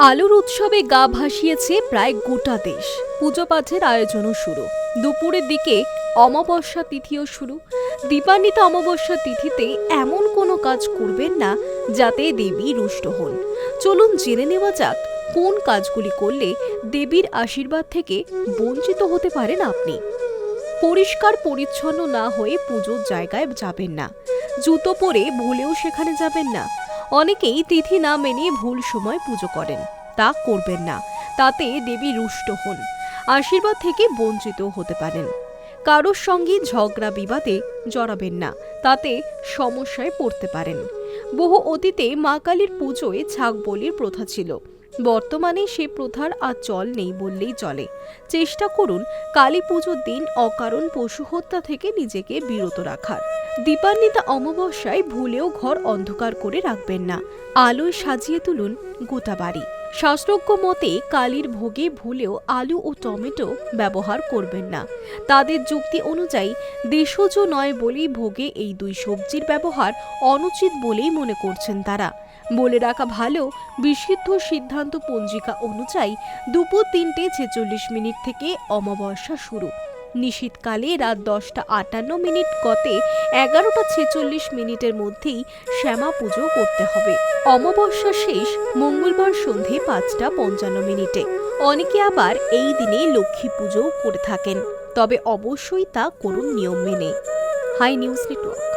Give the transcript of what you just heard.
আলোর উৎসবে গা ভাসিয়েছে প্রায় গোটা দেশ। পুজো পাঠের আয়োজনও শুরু। দুপুরের দিকে অমাবস্যা তিথিও শুরু। দীপান্বিতা অমাবস্যা তিথিতে এমন কোনো কাজ করবেন না, যাতে দেবী রুষ্ট হন। চলুন জেনে নেওয়া যাক, কোন কাজগুলি করলে দেবীর আশীর্বাদ থেকে বঞ্চিত হতে পারেন আপনি। পরিষ্কার পরিচ্ছন্ন না হয়ে পুজোর জায়গায় যাবেন না। জুতো পরে ভুলেও সেখানে যাবেন না। অনেকেই তিথি না মেনে ভুল সময় পুজো করেন। তা করবেন না, তাতে দেবী রুষ্ট হন, আশীর্বাদ থেকে বঞ্চিত হতে পারেন। কারোর সঙ্গে ঝগড়া বিবাদে জড়াবেন না, তাতে সমস্যায় পড়তে পারেন। বহু অতীতে মা কালীর পুজোয় ছাগ বলির প্রথা ছিল। বর্তমানে সে প্রথার আর চল নেই বললেই চলে। চেষ্টা করুন কালী পুজোর দিন অকারণ পশু হত্যা থেকে নিজেকে বিরত রাখার। দীপান্বিতা অমাবস্যায় ভুলেও ঘর অন্ধকার করে রাখবেন না। আলোয় সাজিয়ে তুলুন গোটা বাড়ি। শাস্ত্রজ্ঞ মতে কালির ভোগে ভুলেও আলু ও টমেটো ব্যবহার করবেন না। তাদের যুক্তি অনুযায়ী দেশজ নয় বলেই ভোগে এই দুই সবজির ব্যবহার অনুচিত বলেই মনে করছেন তারা। বলে রাখা ভালো, বিশুদ্ধ সিদ্ধান্ত পঞ্জিকা অনুযায়ী দুপুর তিনটে ছেচল্লিশ মিনিট থেকে অমাবস্যা শুরু। নিশীতকালে রাত দশটা আটান্ন মিনিট গতে এগারোটা ছেচল্লিশ মিনিটের মধ্যেই শ্যামা পুজো করতে হবে। অমাবস্যা শেষ, মঙ্গলবার সন্ধে পাঁচটা পঞ্চান্ন মিনিটে। অনেকে আবার এই দিনে লক্ষ্মী পুজোও করে থাকেন। তবে অবশ্যই তা করুন নিয়ম মেনে। Hi News Network.